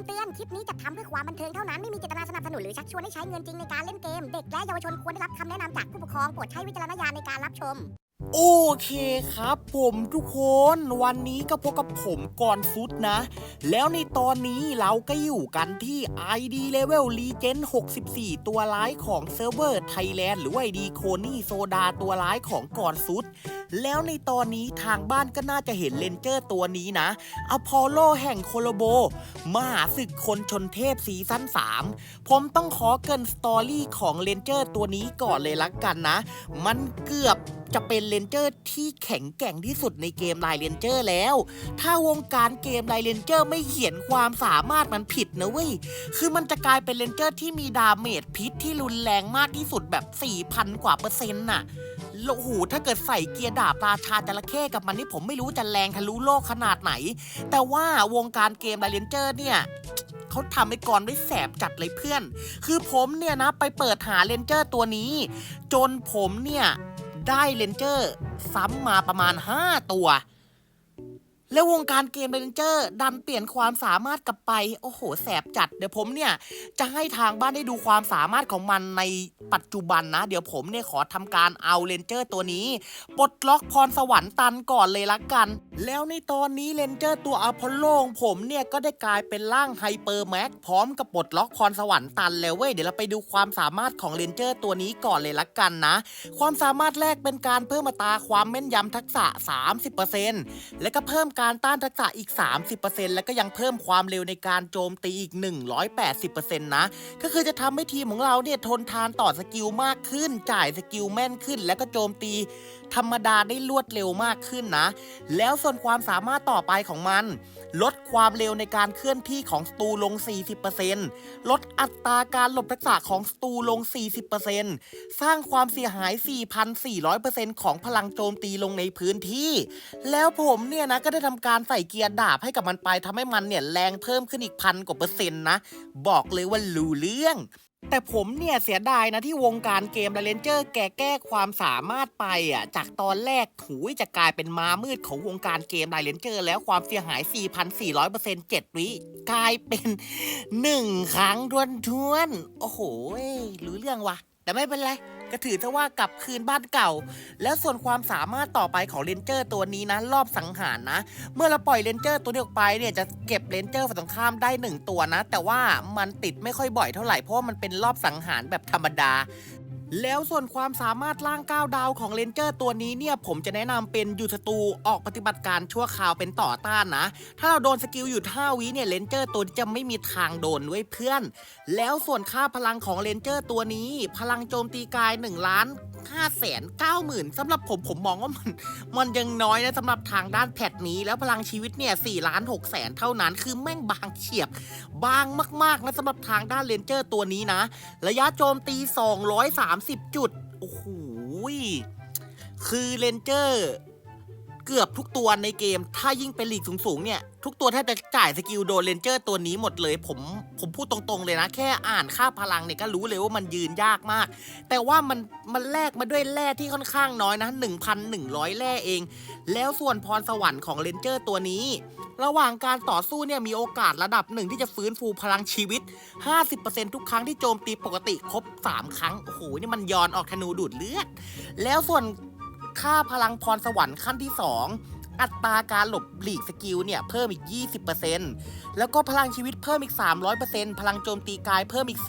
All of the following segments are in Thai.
ำเตือน คลิปนี้จัดทำเพื่อความบันเทิงเท่านั้น ไม่มีเจตนาสนับสนุนหรือชักชวนให้ใช้เงินจริงในการเล่นเกม เด็กและเยาวชนควรได้รับคำแนะนำจากผู้ปกครอง โปรดใช้วิจารณญาณในการรับชม โอเคครับผมทุกคนวันนี้ก็พบกับผมก่อนฟุตนะ แล้วในตอนนี้เราก็อยู่กันที่ ID Level Legend 64 ตัวร้ายของเซิร์ฟเวอร์ไทยแลนด์หรือว่า ID โคนี่โซดาตัวร้ายของก่อนฟุต แล้วในตอนนี้ทางบ้านก็น่าจะเห็นเลนเจอร์ตัวนี้นะ อพอลโลแห่งโคโลโบ มหาศึกคนชนเทพซีซั่น3 ผมต้องขอเกินสตอรี่ของเลนเจอร์ตัวนี้ก่อนเลยละกันนะ มันเกือบจะเป็นเลนเจอร์ที่แข็งแกร่งที่สุดในเกมไลเลนเจอร์แล้ว ถ้าวงการเกมไลเลนเจอร์ไม่เขียนความสามารถมันผิดนะเว้ย คือมันจะกลายเป็นเลนเจอร์ที่มีดาเมจพิษที่รุนแรงมากที่สุดแบบ 4,000 กว่าเปอร์เซ็นต์น่ะ โอ้โหถ้าเกิดใส่เกียร์ดาบราชาจระเข้กับมันนี่ผมไม่รู้จะแรงทะลุโลกขนาดไหน แต่ว่าวงการเกมไลน์เลนเจอร์เนี่ยเขาทำไอ้กรได้แสบจัดเลยเพื่อน คือผมเนี่ยนะไปเปิดหาเลนเจอร์ตัวนี้ จนผมเนี่ยได้เลนเจอร์ซ้ำมาประมาณ 5 ตัว แล้ววงการเกมเลนเจอร์ดันเปลี่ยนความสามารถกลับไป โอ้โห แสบจัด เดี๋ยวผมเนี่ย จะให้ทางบ้านได้ดูความสามารถของมันในปัจจุบันนะ เดี๋ยวผมเนี่ยขอทำการเอาเลนเจอร์ตัวนี้ ปลดล็อกพรสวรรค์ตันก่อนเลยละกัน แล้วในตอนนี้เลนเจอร์ตัวอพอลโลของผมเนี่ย ก็ได้กลายเป็นร่างไฮเปอร์แม็กพร้อมกับปลดล็อกพรสวรรค์ตันแล้วเว้ยเดี๋ยวเราไปดูความสามารถของเลนเจอร์ตัวนี้ก่อนเลยละกันนะ ความสามารถแรกเป็นการเพิ่มอัตาความแม่นยำทักษะ 30%แล้วก็เพิ่มการต้านทักษะอีก 30%แล้วก็ยังเพิ่มความเร็วในการโจมตีอีก 180%นะ ก็คือจะทำให้ทีมของเราเนี่ยทนทานต่อสกิลมากขึ้น จ่ายสกิลแม่นขึ้น แล้วก็โจมตีธรรมดาได้รวดเร็วมากขึ้นนะ แล้วส่วนความสามารถต่อไปของมัน ลดความเร็วในการเคลื่อนที่ของสตูลง 40%ลดอัตราการหลบทักษะของสตูลง 40%สร้างความเสียหาย 4,400%ของพลังโจมตีลงในพื้นที่ แล้วผมเนี่ยนะก็ได้ทำการใส่เกียร์ดาบให้กับมันไปทำให้มันเนี่ยแรงเพิ่มขึ้นอีกพันกว่าเปอร์เซ็นต์นะ บอกเลยว่ารู้เรื่อง แต่ผมเนี่ยเสียดายนะที่วงการเกมเลนเจอร์แกแก้ความสามารถไปอะจากตอนแรกหูยจะกลายเป็นม้ามืดของวงการเกมไดเลนเจอร์ แล้วความเสียหาย 4,400% 7วิกลายเป็น 1 ครั้งทวนทวนๆโอ้โหรู้เรื่องวะแต่ไม่เป็นไร ก็ถือซะว่ากลับคืนบ้านเก่า แล้วส่วนความสามารถต่อไปของเลนเจอร์ตัวนี้นะ รอบสังหารนะ เมื่อเราปล่อยเลนเจอร์ตัวนี้ออกไปเนี่ยจะเก็บเลนเจอร์ฝั่งตรงข้ามได้ 1 ตัวนะ แต่ว่ามันติดไม่ค่อยบ่อยเท่าไหร่เพราะว่ามันเป็นรอบสังหารแบบธรรมดา แล้วส่วนความสามารถล่าง9ดาวของเลนเจอร์ตัวนี้เนี่ย ผมจะแนะนำเป็นยูสตูออกปฏิบัติการชั่วคราวเป็นต่อต้านนะ ถ้าเราโดนสกิลอยู่5วิเนี่ยเลนเจอร์ตัวจะไม่มีทางโดนด้วยเพื่อน แล้วส่วนค่าพลังของเลนเจอร์ตัวนี้ พลังโจมตีกาย1ล้าน5แสน9หมื่นสำหรับผมผมมองว่ามัน มันยังน้อยนะสำหรับทางด้านแพทนี้แล้วพลังชีวิตเนี่ย4ล้าน6แสนเท่านั้น คือแม่งบางเฉียบบางมากๆนะสำหรับทางด้านเลนเจอร์ตัวนี้นะ ระยะโจมตี30 จุด โอ้โห คือเลนเจอร์ เกือบทุกตัวในเกม ถ้ายิ่งเป็นลีกสูงๆเนี่ย ทุกตัวแทบจะจ่ายสกิลโดนเลนเจอร์ตัวนี้หมดเลย ผมผมพูดตรงๆเลยนะ แค่อ่านค่าพลังเนี่ยก็รู้เลยว่ามันยืนยากมาก แต่ว่ามันมันแลกมาด้วยแร่ที่ค่อนข้างน้อยนะ 1,100 แร่เอง แล้วส่วนพรสวรรค์ของเลนเจอร์ตัวนี้ ระหว่างการต่อสู้เนี่ยมีโอกาสระดับหนึ่งที่จะฟื้นฟูพลังชีวิต 50%ทุกครั้งที่โจมตีปกติครบ 3 ครั้ง โอ้โห นี่มันย้อนออกธนูดูดเลือด แล้วส่วนค่าพลังพรสวรรค์ขั้นที่ 2 อัตราการหลบหลีกสกิลเนี่ยเพิ่มอีก 20%แล้วก็พลังชีวิตเพิ่มอีก 300%พลังโจมตีกายเพิ่มอีก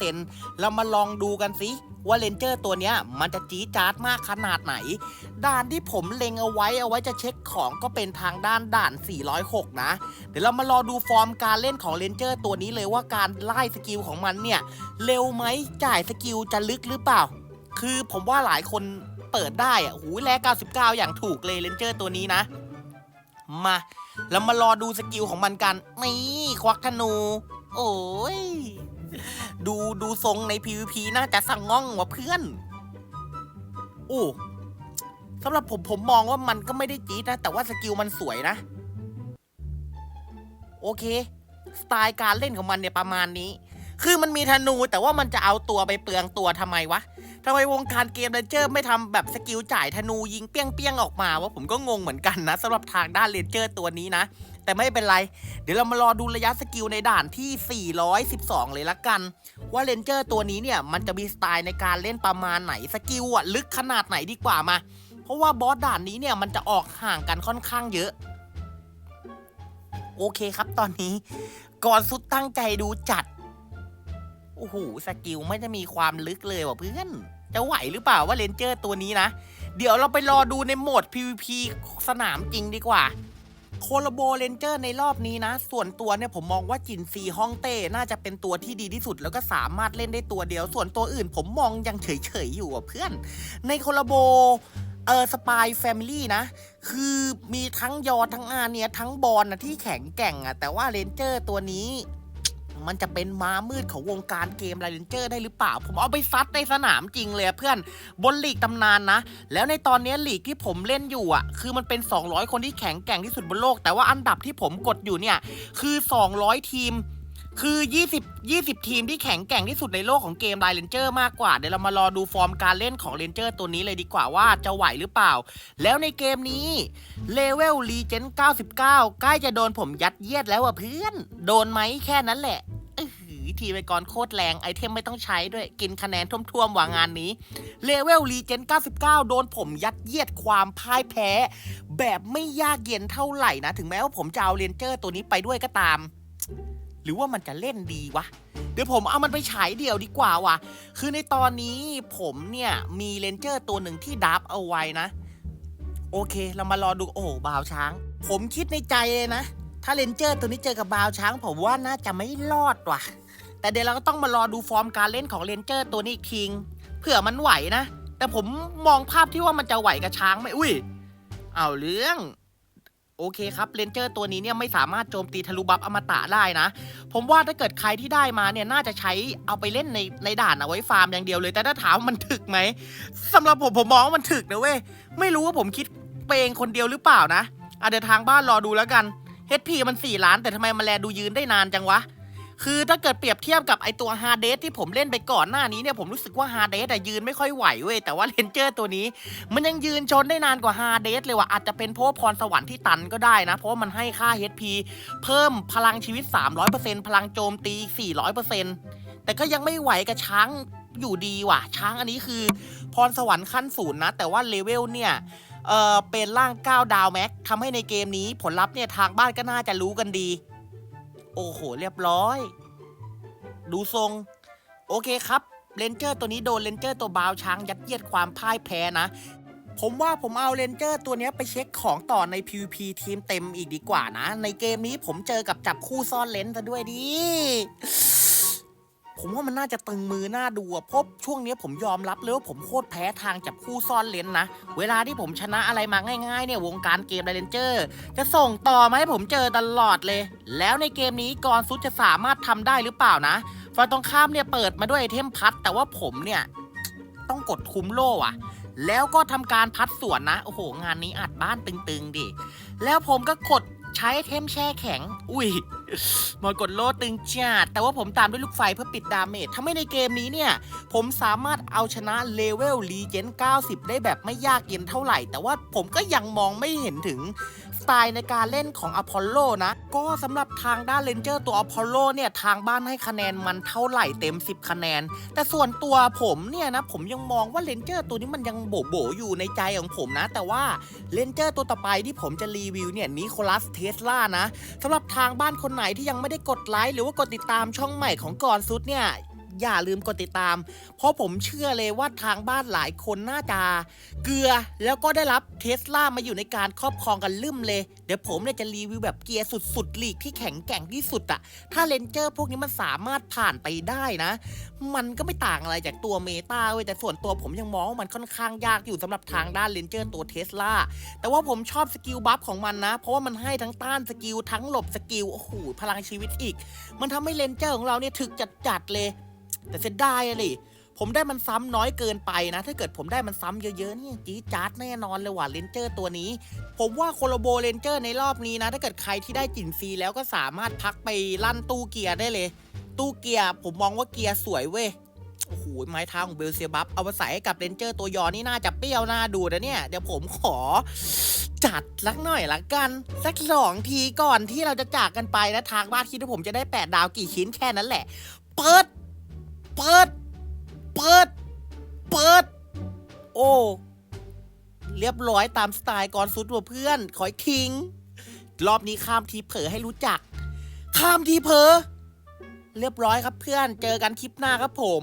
400%เรามาลองดูกันสิว่าเลนเจอร์ตัวเนี้ยมันจะจี๊จาดมากขนาดไหน ด่านที่ผมเล็งเอาไว้เอาไว้จะเช็คของก็เป็นทางด้านด่าน 406 นะ เดี๋ยวเรามารอดูฟอร์มการเล่นของเลนเจอร์ตัวนี้เลยว่าการไล่สกิลของมันเนี่ยเร็วไหมจ่ายสกิลจะลึกหรือเปล่า คือผมว่าหลายคนเปิดได้อะหูยแล99 อย่างถูกเลยเลนเจอร์ตัวนี้นะ มาเรามารอดูสกิลของมันกัน นี่ควักธนู โอ้ย ดูดูทรงใน PVP น่าจะสั่งง่องว่ะเพื่อน โอ้สำหรับผมผมมองว่ามันก็ไม่ได้จี๊ดนะ แต่ว่าสกิลมันสวยนะ โอเค สไตล์การเล่นของมันเนี่ยประมาณนี้ คือมันมีธนูแต่ว่ามันจะเอาตัวไปเปลืองตัวทำไมวะ ทำไมวงการเกมเลนเจอร์ไม่ทำแบบสกิลจ่ายธนูยิงเปี้ยงเปียงๆออกมาวะผมก็งงเหมือนกันนะสำหรับทางด้านเลนเจอร์ตัวนี้นะ แต่ไม่เป็นไร เดี๋ยวเรามารอดูระยะสกิลในด่านที่ 412 เลยละกัน ว่าเลนเจอร์ตัวนี้เนี่ยมันจะมีสไตล์ในการเล่นประมาณไหนสกิลอะลึกขนาดไหนดีกว่ามา เพราะว่าบอสด่านนี้เนี่ยมันจะออกห่างกันค่อนข้างเยอะโอเคครับตอนนี้ก่อนสุดตั้งใจดูจัด โอ้โหสกิลไม่จะมีความลึกเลยว่ะเพื่อน จะไหวหรือเปล่าว่าเลนเจอร์ตัวนี้นะ เดี๋ยวเราไปรอดูในโหมด PVP สนามจริงดีกว่า โคโลโบเลนเจอร์ในรอบนี้นะ ส่วนตัวเนี่ยผมมองว่าจินซีฮ่องเต้ น่าจะเป็นตัวที่ดีที่สุด แล้วก็สามารถเล่นได้ตัวเดียว ส่วนตัวอื่นผมมองยังเฉยๆอยู่อะเพื่อน ในโคโลโบเออสปายแฟมิลี่นะ คือมีทั้งยอทั้งอาเนียทั้งบอลนะที่แข็งแกร่งอะแต่ว่าเลนเจอร์ตัวนี้ มันจะเป็นม้ามืดของวงการเกมไรเลนเจอร์ได้หรือเปล่า ผมเอาไปซัดในสนามจริงเลยเพื่อนบนลีกตำนานนะ แล้วในตอนนี้ลีกที่ผมเล่นอยู่อะ คือมันเป็น 200 คนที่แข็งแกร่งที่สุดบนโลก แต่ว่าอันดับที่ผมกดอยู่เนี่ย คือ 200 ทีมคือ 20 20 ทีมที่แข็งแกร่งที่สุดในโลกของเกมไ r เ n นเจอร์มากกว่า เดี๋ยวเรามารอดูฟอร์มการเล่นของเ r นเจอร์ตัวนี้เลยดีกว่าว่าจะไหวหรือเปล่า แล้วในเกมนี้เลเวลรีเจน99 ใกล้จะโดนผมยัดเยียดแล้วอะเพื่อน โดนไหมแค่นั้นแหละ ทีไปกรโคตรแรงไอเทมไม่ต้องใช้ด้วยกินคะแนนท่วมๆว่างานนี้เลเวลรีเจน99 โดนผมยัดเยียดความพ่ายแพ้ แบบไม่ยากเย็นเท่าไหร่นะ ถึงแม้ว่าผมจะเอาเรนเจอร์ตัวนี้ไปด้วยก็ตาม หรือว่ามันจะเล่นดีวะเดี๋ยวผมเอามันไปฉายเดี่ยวดีกว่าวะคือในตอนนี้ผมเนี่ยมีเรนเจอร์ตัวหนึ่งที่ดับเอาไว้นะ โอเค เรามารอดูโอ้บาวช้าง ผมคิดในใจเลยนะ ถ้าเรนเจอร์ตัวนี้เจอกับบาวช้าง ผมว่าน่าจะไม่รอดว่ะ แต่เดี๋ยวเราก็ต้องมารอดูฟอร์มการเล่นของเรนเจอร์ตัวนี้อีกทีเผื่อมันไหวนะ แต่ผมมองภาพที่ว่ามันจะไหวกับช้างไหมอุ้ย เอาเรื่อง โอเคครับเรนเจอร์ตัวนี้เนี่ยไม่สามารถโจมตีทะลุบัฟอมตะได้นะ ผมว่าถ้าเกิดใครที่ได้มาเนี่ยน่าจะใช้เอาไปเล่นในในด่านเอาไว้ฟาร์มอย่างเดียวเลย แต่ถ้าถามมันถึกไหมสำหรับผมผมมองว่ามันถึกนะเว้ย ไม่รู้ว่าผมคิดไปเองคนเดียวหรือเปล่านะอะเดี๋ยวทางบ้านรอดูแล้วกัน HP มัน4ล้านแต่ทำไมมันแลดูยืนได้นานจังวะ คือถ้าเกิดเปรียบเทียบกับไอตัวฮาร์เดสที่ผมเล่นไปก่อนหน้านี้เนี่ยผมรู้สึกว่าฮาร์เดสอะยืนไม่ค่อยไหวเว้ยแต่ว่าเลนเจอร์ตัวนี้ มันยังยืนชนได้นานกว่าฮาร์เดสเลยว่ะอาจจะเป็นเพราะพรสวรรค์ที่ตันก็ได้นะ เพราะมันให้ค่า HP เพิ่มพลังชีวิต 300%พลังโจมตี 400%แต่ก็ยังไม่ไหวกับช้างอยู่ดีว่ะ ช้างอันนี้คือพรสวรรค์ขั้นศูนย์นะ แต่ว่าเลเวลเนี่ยเออเป็นร่าง 9 ดาวแม็กทำให้ในเกมนี้ผลลัพธ์เนี่ยทางบ้านก็น่าจะรู้กันดี โอ้โห เรียบร้อย ดูทรง โอเคครับเลนเจอร์ตัวนี้โดนเลนเจอร์ตัวบาวช้างยัดเยียดความพ่ายแพ้นะ ผมว่าผมเอาเลนเจอร์ตัวนี้ไปเช็คของต่อใน PVP ทีมเต็มอีกดีกว่านะ ในเกมนี้ผมเจอกับจับคู่ซ่อนเลนซะด้วยดิ ผมว่ามันน่าจะตึงมือหน้าดูอะเพราะช่วงนี้ผมยอมรับเลยว่าผมโคตรแพ้ทางจับคู่ซ่อนเลนนะ เวลาที่ผมชนะอะไรมาง่ายๆเนี่ยวงการเกมไดเรนเจอร์ จะส่งต่อมาให้ผมเจอตลอดเลย แล้วในเกมนี้กรซุดจะสามารถทำได้หรือเปล่านะฝั่งตรงข้ามเนี่ยเปิดมาด้วยไอเทมพัด แต่ว่าผมเนี่ยต้องกดคุ้มโล่อะแล้วก็ทำการพัดสวนนะ โอ้โห งานนี้อัดบ้านตึงๆดิ แล้วผมก็กด ช้ไอเทมแช่แข็ง อุ้ยหมดกดโลดตึงจัดแต่ว่าผมตามด้วยลูกไฟเพื่อปิดดาเมจทำให้ในเกมนี้เนี่ย ผมสามารถเอาชนะเลเวลรีเจน90 ได้แบบไม่ยากเย็นเท่าไหร่ แต่ว่าผมก็ยังมองไม่เห็นถึง สไตล์ในการเล่นของอพอลโลนะ ก็สำหรับทางด้านเลนเจอร์ตัวอพอลโลเนี่ยทางบ้านให้คะแนนมันเท่าไหร่เต็ม 10 คะแนน แต่ส่วนตัวผมเนี่ยนะผมยังมองว่าเลนเจอร์ตัวนี้มันยังโบโบอยู่ในใจของผมนะ แต่ว่าเลนเจอร์ตัวต่อไปที่ผมจะรีวิวเนี่ยนิโคลัสเทสลานะสำหรับทางบ้านคนไหนที่ยังไม่ได้กดไลค์หรือว่ากดติดตามช่องใหม่ของก่อนซุดเนี่ย อย่าลืมกดติดตาม เพราะผมเชื่อเลยว่าทางบ้านหลายคนน่าจะเกลือแล้วก็ได้รับเทสลามาอยู่ในการครอบครองกันลืมเลย เดี๋ยวผมเนี่ยจะรีวิวแบบเกียร์สุดๆลีกที่แข็งแกร่งที่สุดอะถ้าเลนเจอร์พวกนี้มันสามารถผ่านไปได้นะ มันก็ไม่ต่างอะไรจากตัวเมตาเว้ยแต่ส่วนตัวผมยังมองว่ามันค่อนข้างยากอยู่สำหรับทางด้านเลนเจอร์ตัวเทสลาแต่ว่าผมชอบสกิลบัฟของมันนะ เพราะว่ามันให้ทั้งต้านสกิลทั้งหลบสกิลโอ้โหพลังชีวิตอีก มันทำให้เลนเจอร์ของเราเนี่ยถึกจัดๆเลย แต่เสียดายอะดิผมได้มันซ้ำน้อยเกินไปนะ ถ้าเกิดผมได้มันซ้ำเยอะๆเนี่ยจี๊ดจ๊าดแน่นอนเลยว่ะเลนเจอร์ตัวนี้ ผมว่าโคโลโบเลนเจอร์ในรอบนี้นะ ถ้าเกิดใครที่ได้จินซีแล้วก็สามารถพักไปลั่นตู้เกียร์ได้เลย ตู้เกียร์ผมมองว่าเกียร์สวยเว้ยโอ้โหไม้เท้าของเบลเซียบัฟเอามาใส่ให้กับเรนเจอร์ตัวยอนี่น่าจะเปรี้ยวน่าดูนะเนี่ยเดี๋ยวผมขอจัดสักหน่อยละกัน สักสองทีก่อนที่เราจะจากกันไปนะทางบ้านคิดว่าผมจะได้แปดดาวกี่ชิ้นแค่นั้นแหละ เปิด เปิด เปิด เปิด โอ้ เรียบร้อยตามสไตล์ก่อนสุดว่ะเพื่อน ขอยทิ้ง รอบนี้ข้ามทีเผลอให้รู้จัก ข้ามทีเผลอ เรียบร้อยครับเพื่อน เจอกันคลิปหน้าครับผม